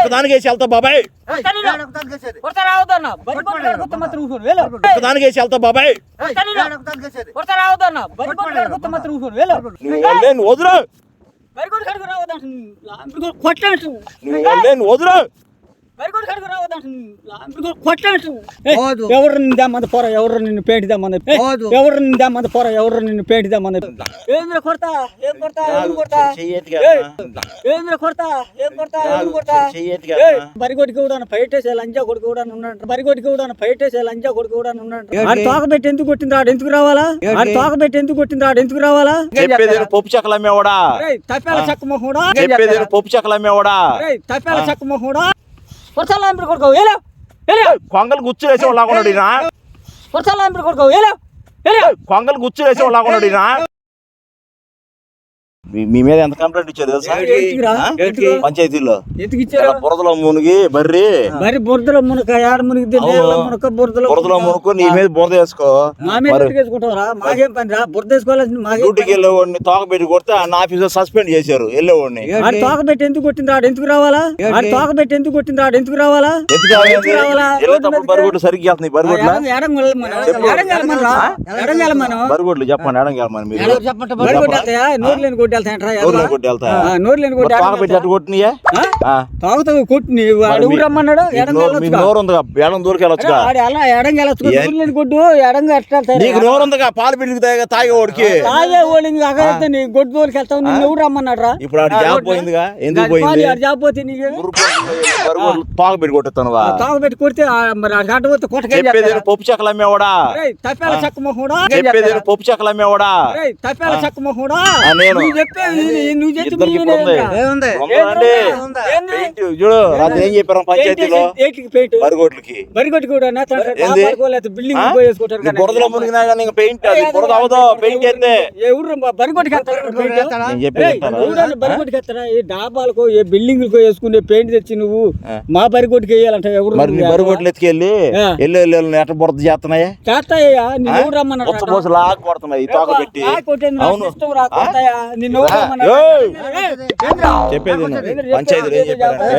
ఒక్కదానికి వేసి వెళ్తా బాబాయ్. ఒక్కదానికి వేసి వెళ్తా బాబాయ్ నువ్వు వదిలే. నువ్వు వదులు. ఎవరు నిన్ను దమ్మంది పోరా ఎవరు నిన్ను పేటిదామంది. ఎవరు నిన్ను దమ్మంది పోరా ఎవరు నిన్ను పేటిదామంది ఏంద్ర కొడతా? ఏం కొడతా? ఏం కొడతా? చెయ్యి ఎత్తుగా. ఏయ్, ఏంద్ర కొడతా? ఏం కొడతా? ఏం కొడతా? చెయ్యి ఎత్తుగా. ఏయ్, బరిగొడికి కూడా లంజా కొడుకు కూడా ఉన్నాడు బరిగొడికి కూడా ఫైటేసే లంజా కొడుకు కూడా ఉన్నాడు? ఆడు తోక పెట్టి ఎందుకు కొట్టింది? ఆడు ఎందుకు రావాలా? ఆడు తోక పెట్టి ఎందుకు కొట్టింది? ఆడు ఎందుకు రావాలా? పప్పు చెక్కలు అమ్మేవాడా? తప్పేల చక్క మొహుడా? పప్పు చెక్కలు అమ్మేవాడా? తప్పేల చక్క మొహుడా? కొడతాలా ఎంపిడి కొడుకో ఏలో ఏలో కొంగలు గుచ్చులు వేసే వాళ్ళు ఉన్నాడు ఈయన కొడతాలా ఎంపిడి కొడుకో ఏలో ఏలో కొంగలు గుచ్చులు వేసే వాళ్ళు ఉన్నాడు ఈయన మీ- మీ మీద ఎంత కంప్లైంట్ ఇచ్చారు తెలుసా? పంచాయతీలో. బురదలో మునిగి బర్రి. మరి బురదలో మునక ఏడ మునిగి. మునక బురదలో బురదలో మునుకు. నీ మీద బురద వేసుకో. మా మాకేం పని రా? బురద వేసుకోవాల్సింది మాకేం డ్యూటీకి వెళ్ళేవాడిని తోక పెట్టి కొడితే ఆ ఆఫీసర్ సస్పెండ్ చేశారు వెళ్ళేవాడిని. ఆడు తోక పెట్టి ఎందుకు కొట్టింది? ఆడు ఎందుకు రావాలా? ఆడు తోక పెట్టి ఎందుకు కొట్టింది? ఆడు ఎందుకు రావాలా? ఎందుకు రావాలి? బరిగొడ్లు సరిగ్గా వెళ్తున్నాయి బరిగొడ్ల ఎడం- ఎడం వెళ్ళమను. ఎడం వెళ్ళమను రా. ఎడం వెళ్ళమను. బరిగొడ్లు చెప్పండి ఎడం వెళ్ళమని మీరు. వెళ్తాయా? నోరు లేని కొట్టి కొట్టి నోరు కొట్టి నీ రమ్మన్నాడు ఎడం దూరికి అలా ఎడం వెళ్ళొచ్చు కొట్టు ఎడం? నీకు నోరు ఉందిగా పాలు బిడ్డకి తాగే తాగేవాడికి తాగే వాళ్ళు ఇంకా అక్కడ నీ గొడ్డు దోలికి వెళ్తావు నిన్ను ఎవరు రమ్మన్నాడు రా ఇప్పుడు ఆడు జాబ్ పోయిందిగా? ఎందుకు పోయింది? ఆడు జాబ్ పోతే నీకు? పెట్టి పెట్టి కొడితే మరి గడ్డ కొట్టకేం పప్పు చెక్కలు అమ్మేవాడా? తప్పేల చక్క చెప్పేది పప్పు చెక్కలు అమ్మేవాడా? తప్పేల చక్క నేను. నువ్వు నువ్వు చూడు రాత్రి ఏం చెప్పారు పంచాయతీలో? కూడా? బిల్డింగ్ ఆ? పోయేసుకుంటారు నీ బురదలో మునిగినా కానీ ఇంకా పెయింట్ అది. బురద అవదో? అయితే. ఎవరు ఏ డాబాలకో ఏ బిల్డింగ్లకో వేసుకునే పెయింట్ తెచ్చి నువ్వు. మా బరిగొట్టుకి వేయాలంట ఎవరు మరి ఎత్తుకెళ్ళి ఆ. వెళ్ళి వెళ్ళి వెళ్ళి ఎట్ట బురద చేస్తున్నాయి? చేస్తాయ్యా కొడుతున్నాయి ఈ తోక పెట్టి అవును. నిన్ను! చెప్పేది. పంచాయతీలో ఏం చెప్పారంటే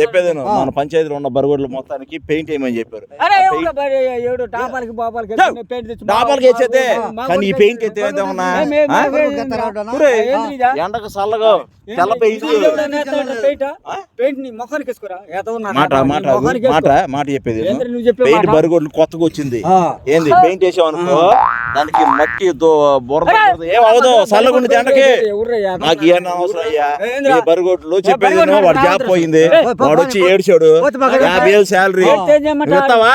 చెప్పేది. మన పంచాయతీలో ఉన్న బరిగొడ్లు మొత్తానికి పెయింట్ వేయమని చెప్పారు? డాబాలకి వేసేదే కానీ ఈ పెయింట్ ఎత్తే? ఎండకు చల్లగా తెల్ల పెయింట్? మాట మాట మాట. మాట చెప్పేది పెయింట్ మాట? బరిగొడ్లు కొత్తగా వచ్చింది. ఏంది పెయింట్ వేసామనుకో దానికి మట్టి బురద ఏం అవదు చల్లగుండి ఎండకి. నాకు ఏం అవసరం అయ్యా? ఈ చెప్పేది వాడు జాబ్. పోయింది. వాడు వచ్చి ఏడ్చాడు. యాభై వేలు శాలరీ. నాకేం ఇస్తావా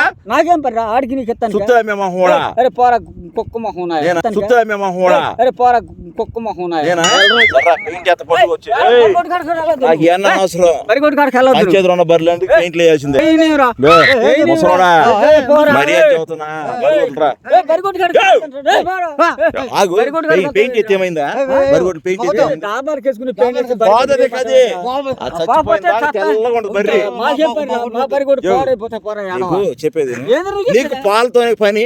పని? నాకేం పని రా ఆడికి నీకు ఇస్తాను సుత్తరా మేము హోడా అరే పోరా కుక్క మొహం సుత్తరా మేము హోడా అరే పోరా కుక్క మొహం. నాకు ఏమన్నా అవసరం బరిగొడ్డు కాడికి వెళ్ళొద్దు. పంచేతులు ఉన్న బర్రెలు అంటే పెయింట్లు వేయాల్సిందే. ముసలోడా చదువుతున్నా. పెయింట్ ఎత్తి ఏమైందా బరిగొడ్డు పెయింట్ ఎత్తి ఏమైందా? డాబాలకు వేసుకునే పెయింట్ బరిగొడ్డు కదే. ఆ చచ్చిపోయిన దాకా తెల్లగా ఉండదు బర్రి మాకేం పని రా, మా బరిగొడ్డు యో. పాడైపోతే పోరా, ఏడవ. నీకు చెప్పేది విను. ఏంది నువ్వు నీకు? పాలతోనే పని.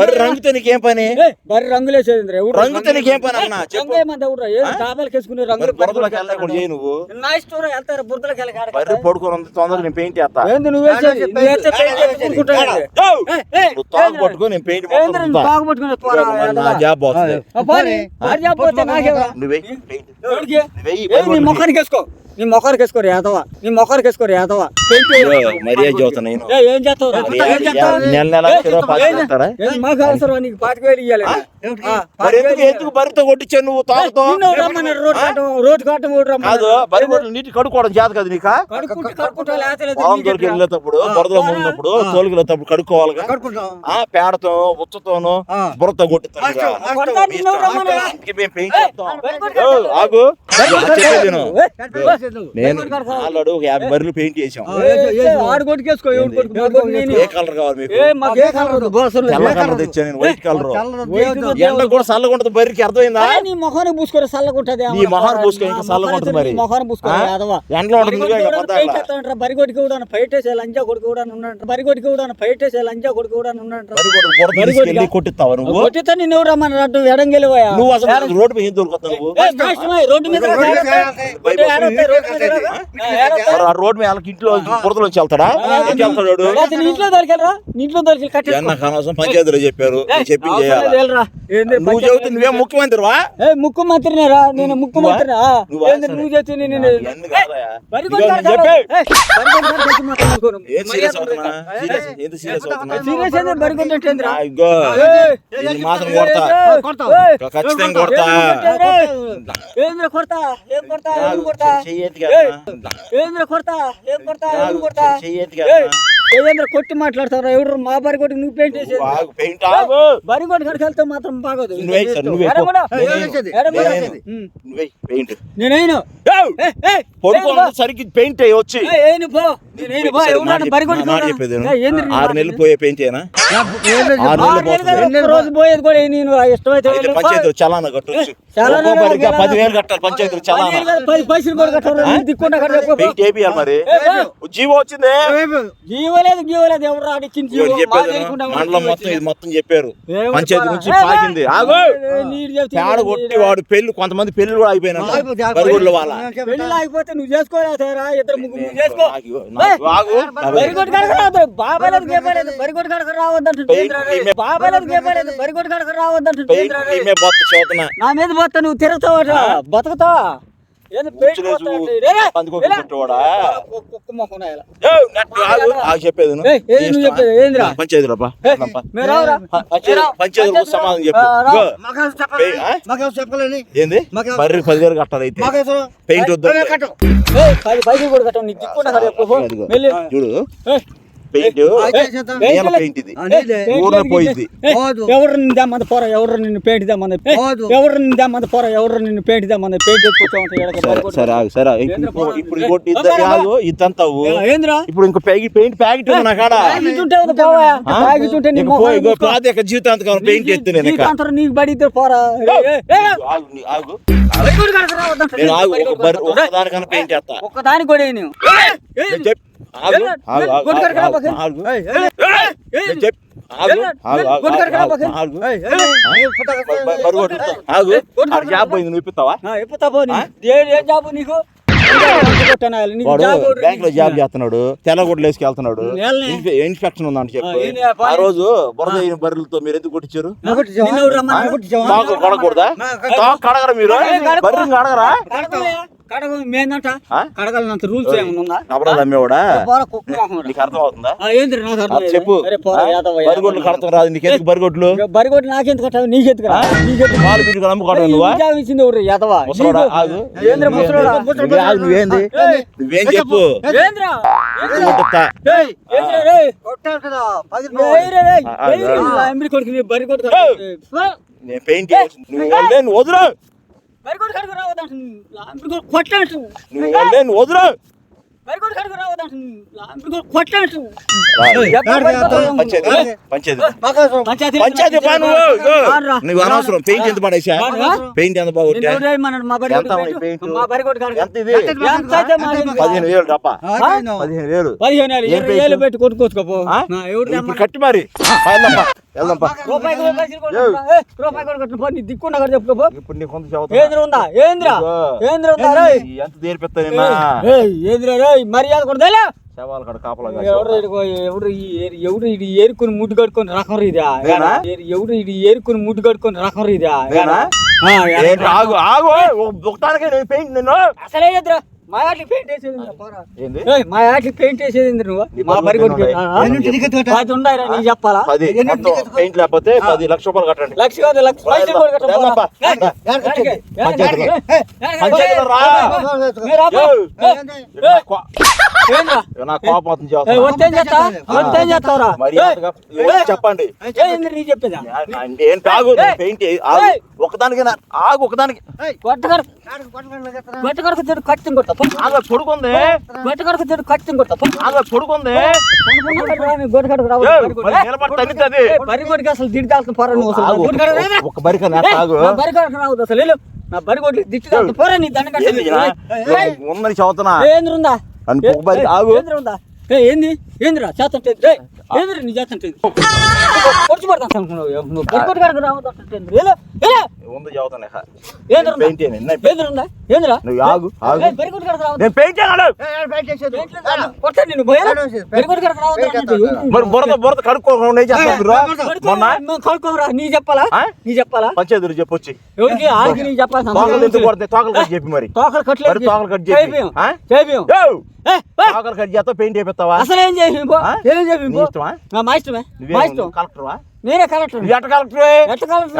బర్రె రంగుతో నీకేం పని ఏయ్, బర్రె రంగులేసేది రా, ఎవరు రంగుతో నీకేం పని అన్నా చెప్పు రంగు ఏమంది ఎవరు రా? ఏది డాబాలకు వేసుకునే రంగు మరి బురదలోకి వెళ్ళా కూడా చేయి నువ్వు నా ఇష్టం రా, వెళ్తారా బురదలోకి వెళ్ళి కాడకి. బర్రె పడుకొని ఉంది తొందరగా నేను పెయింట్ చేస్తా ఏంది నువ్వు వేసేది? నువ్వు వేస్తే పెయింట్ వేసి ఊరుకుంటావు ఏంది? ఏయ్, ఏయ్, నువ్వు తాగు ఏంది? పట్టుకొని నేను పెయింట్ ఏంది మొత్తం నువ్వు రుద్దుతా. తాగుబట్టుకునే పోరా, మరి నా ఏడవ. జాబ్ వస్తుంది ఆ, పోనీ. నువ్వు. మొఖానికి వేసుకో. నీ మొఖానికి వేసుకోరు యాదవ. నీ వేసుకోరు పెయింట్ వేయరు. ఇదిగో, మర్యాద ఏం చేస్తావు? నెల నెల మాకు అవసరం నీకు పాతిక వేలు ఎందుకు బరితో కొట్టించావు నువ్వు? రోడ్డు కాటం నీటి కడుక్కోవడం చేత కదా నీకా? దొరికి? వెళ్ళేటప్పుడు బురదలో ముందున్నప్పుడు తోలుకి వెళ్ళేటప్పుడు కడుక్కోవాలిగా? కడుక్కుంటాం. ఆ పేడతో ఉచ్చతోను ఆ. బుర్రతో కొట్టిస్తాను ఆగు. నేను ఆల్రెడీ ఒక యాభై బర్రెలు పెయింట్ చేసాం ఆడు కొట్టుకేసుకో నేను. ఏ కలర్ కావాలి మీకు ఏ మాకు ఏ కలర్ వద్దు, బోసలు లేదు. తెల్ల కలర్ తెచ్చా నేను వైట్ కలర్ వైట్ ఎండ కూడా చల్లగా ఉంటుంది బర్రెకి అర్థమైందా నీ మొహాన్ని చల్లగుంటది నీ మొహాన్ని పూసుకో, ఇంకా చల్లగా ఉంటుంది మరి. మొహాన్ని? యాదవ ఎండలో ఉంటుంది. బరిగొడికి కూడా లంజా కొడుకు కూడా బరిగొడికి కూడా ఫైట్ వేసే లంజా కొడుకు కూడా కొట్టిస్తావా నువ్వు కొట్టితే నిన్ను రమ్మని ఎడంగెలిపోయా నువ్వు అసలు రోడ్డు మీద దొరుకుతావు నువ్వు రోడ్డు మీద రోడ్ మీద వాళ్ళకి ఇంట్లో బురదలో వచ్చి వెళ్తాడా వెళ్తాడు వాడు. లేకపోతే నీ ఇంట్లో దొరికెళ్ళరా ఇంట్లో దొరికి పంచాయతీలో చెప్పారు. చెప్పి నువ్వు నువ్వేం ముఖ్యమంత్రివా? ఏ ముఖ్యమంత్రినేరా? నేను ముఖ్యమంత్రినా? నువ్వా? నేను కొడతా. కొడతా. కొడతా. ఏం కొడతా ఏం కొడతా చెయ్యి ఎత్తి ఏయ్, కేస్తా. ఏంద్ర కొడతా ఏం కొడతా ఏం కొడతా చెయ్యి ఎత్తి ఏయ్, కేస్తా. ఏంద్ర కొట్టి మాట్లాడతారా ఎవడు మా బరి కొట్టి నువ్వు పెయింట్ ఆగు. బరి కొట్టి కడికి వెళ్తే మాత్రం బాగోదు నేనైనా సరికి పెయింట్ అయ్యి వచ్చి ఆరు? నెలలు పోయే పెయింట్ రోజు పోయేది కూడా నేను ఇష్టమైతే చలానా కట్టొచ్చు. పదివేలు కట్టాలి మరి. జీవో వచ్చింది. ఎవరు మండలం మొత్తం? ఇది మొత్తం చెప్పారు. పంచాయతీ? నుంచి పాకింది. పేడ కొట్టి. వాడు పెళ్ళి కొంతమంది పెళ్ళి కూడా అయిపోయినా వాళ్ళ. పెళ్ళి ఆగిపోతే నువ్వు ఇద్దరు ముగ్గురు చేసుకో. కడక బాబాలేదు గేపలేదు కడక బాబాలేదు గేపలేదు కడక నా మీద పోతా నువ్వు తిరుగుతావట బతుకుతావా చెప్పేది సమాధానం చెప్పు. పదివేలు కట్టాలి అయితే. పెయింట్ వద్దు. చూడు. ఏయ్, పెయింట్. నీల పెయింట్ ఇది ఊర్లో పోయింది. ఎవరు నిన్ను దమ్మంది పోరా? ఎవరు నిన్ను పెయింట్ పోదు. ఎవరు నిన్ను దమ్మంది పోరా? ఎవరు నిన్ను పెయింట్ దమ్మంది పెయింట్ ఎత్తుకొచ్చామంటే ఈడకి సరే. సరే ఆగు సరే ఆగు. ఇప్పుడు ఇంకోటి ఇప్పుడు ఇంకో పెయింట్ పెయింట్ ప్యాకెట్ ఉంది నా కాడ. జీవితాంతకాలం పెయింట్ ఎత్తు నేను నీకు బడి ఇద్దరు పోరా? ఆగు. నేను ఆగు ఒక దానికన్నా పెయింట్ ఎత్తా. ఒక్కదానికి కూడా నేను జాబ్ పోయింది నువ్వు జాబు నీకు? బ్యాంక్లో జాబ్ చేస్తున్నాడు తెల్లగొడ్లు వేసుకెళ్తున్నాడు. ఇన్ఫెక్షన్ ఉందని చెప్పి. ఆ, రోజు బురద అయిన బర్రెలతో మీరు ఎందుకు కొట్టించారు? తాకు కడగరా మీరు. బర్రెని కడగరా? మేందంట? కడగలనంత రూల్స్ ఏమన్నా అమ్మేవాడా. నీకు అర్థం అవుతుందా అర్థం. చెప్పు. బరిగొడ్లు కడతాం రాదు బరిగొడ్లు? నాకెందుకు కట్టావు? బిడ్డకు నమ్ముకోవడం నువ్వా? ఇచ్చింది ఎవరు నువ్వేంది. నువ్వేం చెప్పు? నేను పెయింట్ నువ్వు వదిలే, నువ్వు వదులు. బరి కొడుకు కడుకు రావద్దంటుంది. ఇలా ఎంబడి కొడుకు కొట్టాడు నువ్వు? పంచాయతీ పా అనవసరం. పెయింట్ ఎంత పడేసా. పెయింట్ ఎంత పెట్టు. పదిహేను వేలు? పదిహేను వేలు పదిహేను? కట్టి మరి. ఇప్పుడు నీ కొంత ఏంద్ర ఉందా? ఏంద్ర. ఏంద్ర ఎంత తీర్పిస్తా నిన్న? ఏయ్, ఏంద్ర? రేయ్ మర్యాద కూడా శవాలు కాడ కాపలా ఏరి- ఎవరు ఇది ఏరుకుని ముడ్డు కట్టుకొని రకం నేనా? ఎవరు ఇది ఏరుకుని ముడ్డు కట్టుకొని రకం ఆగు ఆగు. ఒకటానికే పెయింట్ నిన్ను. అసలే ఎదురా మా ఆటకి పెయింట్ వేసేది మా ఆటకి పెయింట్ వేసేది నువ్వు నీ మా బరి? పది నీకు చెప్పాలా పెయింట్ లేకపోతే పది లక్ష రూపాయలు కట్టండి లక్ష కాదు లక్ష పైసలు కూడా కట్టం, నా కోపం అవుతుంది. వస్తేం చేస్తా? వస్తేం చెప్పండి? నీ చెప్పేదా. పెయింట్. ఒకదానికి నా- ఆగు ఒకదానికి. కొడతా పొడుకుంది కొడతా పొడుకుంది అసలు దిడ్డాల్సిన పోరా నువ్వు అసలు. నా? ఒక- బరిక బరి కొడుకు రావద్దు అసలు వెళ్ళు. నా బరి కొట్టి దిట్టు పోరా నీ దండ ఉందని చదువుతున్నా. ఏంద్ర ఉందా అని బరి ఆగు. ఏంది? ఏందిరా? చేతంటే రేయ్ ఏంద్ర నీ చేస్తుంటే పొడిచి పడతాను అనుకున్నావు. బరిగొడ్డు కాడకు రావద్దు చదువుతాను పెయింట్ ఏంద్ర నువ్వు ఆగు ఆగు నేను పెయింట్ మరి బురద బురద? మొన్న కడుక్కోరా నీ చెప్పాలా? నీ చెప్పాలా పంచాయతీలు చెప్పొచ్చి ఎవరికి ఆడికి నీ చెప్పాల్సిన తోకలు ఎందుకు కొడతాయి తోకలు కట్ చెప్పి మరి తోకలు కట్టలేదు మరి తోకలు కట్ చెప్పి చేపియం తోకలు కట్ చేస్తావు పెయింట్ చేపిస్తావా అసలు ఏం చేసి ఇష్టమా మా ఇష్టమే కలెక్టర్వా నేనే కలెక్టర్. నువ్వు ఎట్ట కలెక్టరే? ఎట్ట కలెక్టర్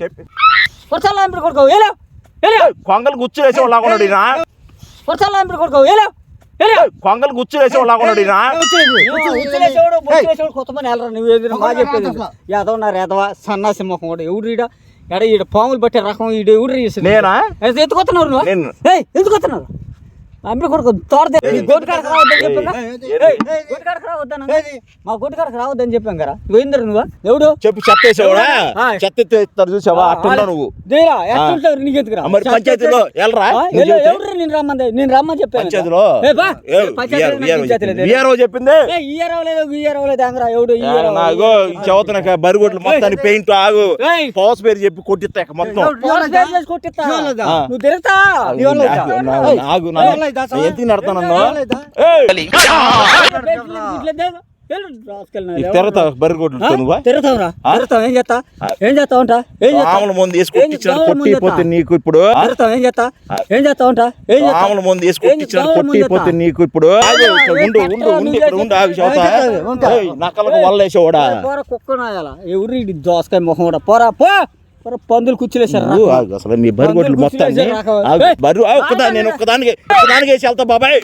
చెప్పి. కొడతాను ఎంపీ కొడుకో? ఏలో ఏలో కొంగలు గుచ్చు వేసే వాళ్ళు ఉన్నాడు ఈయన. కొడతాను ఎంపీ కొడుకో? ఏలో ఏలో కొంగలు గుచ్చు వేసే వాళ్ళు ఉన్నాడు ఈయన. కొత్తమని వెళ్ళరా నువ్వు ఎదురు మా చెప్పేది. ఎదవన్నారు ఎదవ సన్నాసి ముఖం కూడా. ఎవడు ఈడ? ఎడ ఈడ పాములు పట్టే రకం ఈడ ఎవడు నేనా? ఎత్తుకొస్తున్నారు ఎందుకొస్తున్నారు అంపీ కొడుకు తోడదే గోటు కాడకు రావద్దని చెప్పాను గోటు కాడకు రావద్దాను మా గోటు కాడకు రావద్దని చెప్పాం కదా? నువ్వు ఏందరు నువ్వు. ఎవడు? చెప్పు చెత్త వేసేవాడా. చెత్త ఎత్తారు చూసావా? అట్టున్నా నువ్వు. దేరా ఎట్లుంటావు నీకు మరి పంచాయతీలో వెళ్ళరా? ఎవరు నేను రమ్మంది? నేను రమ్మని చెప్పాను పంచాయతీలో? లేదు. విఆర్ఓ చెప్పింది. ఇయర్ ఈ ఇయర్ అంగరా ఎవడు? ఇయర్ నాగో చదువుతున్న బరిగొడ్లు పెయింట్ ఆగు. పౌస్ పేరు చెప్పి కొట్టిస్తా మొత్తం. కొట్టిస్తా. నువ్వు తిరుగుతా. ఆగు, నా-? ఎందుకు నడతానన్నా? ఏం చేస్తా ఏం ఉంటా ఏం ఆముల ముందు కొట్టిపోతే? నీకు ఇప్పుడు ఏం చేస్తా ఏం చేస్తావు ఉంటా ఏం చేస్తావు? ఆముల ముందు కొట్టిపోతే? నీకు ఇప్పుడు ఉండు? ఉండు ఉండు ఇక్కడ ఉండు ఆగు నక్కలకు వల్ల వేసేవాడా? పోరా కుక్క నాయాల? ఎవరు ఇడి దోసకాయ మొహం కూడా. పోరా పో! పందులు కుచ్చిలేసారు అసలు మీ ఆగు, ఏయ్! బర్రు ఆ, ఒక్కదాన్ని నేను ఒక్కదానికి ఒక్కదానికి వేసి వెళ్తా బాబాయ్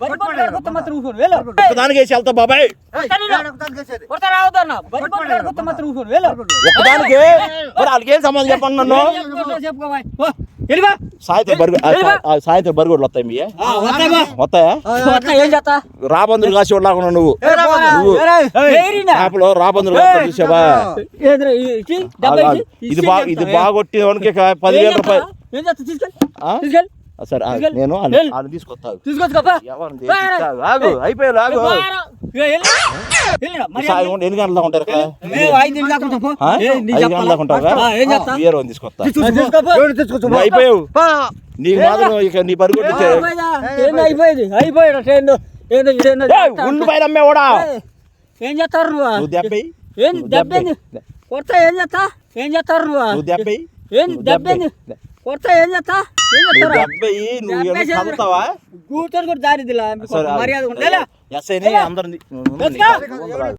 బరి బరి ఒక్కదానికి వేసి వెళ్తా బాబాయ్ బరి బరి ఒక్కదానికి మరి వాళ్ళకి ఏం సంబంధం చెప్పండి నన్ను సాయంత్రం బరుగు సాయంత్రం బరిగొడ్లు వస్తాయి మీ వస్తాయా వస్తాయా? ఏం చేస్తా రాబందులు కాసి లాగా నువ్వు. నువ్వు చేపలో రాబందులు చూసావా? ఇది ఇచ్చి? బా ఏం ఇది? బాగొట్టి వానికి ఇక ఏం పదివేల? రూపాయలు. ఏం సరే. నేను వెళ్ళు. వాళ్ళు తీసుకొస్తాను అయిపోయారు ఆగు. ఎన్ని ఉంటారు? ఐదు ఉంటారా ఏం వేరే తీసుకొస్తా. అయిపోయావు? నీకు మాత్రం ఇక నీ పరుగుడు అయిపోయిందా? అయిపోయాడు ట్రైన్. ఉండు పైన అమ్మేవాడా? ఏం చేస్తారు నువ్వు? దెబ్బై ఏంది దెబ్బేంది? కొడతా ఏం చేస్తా? ఏం చేస్తారు నువ్వు? దెబ్బై ఏంది దెబ్బేంది? కొడతా ఏం చేస్తా? కూర్చొని కూడా సరే మర్యాద ఉండేలా అందరిని.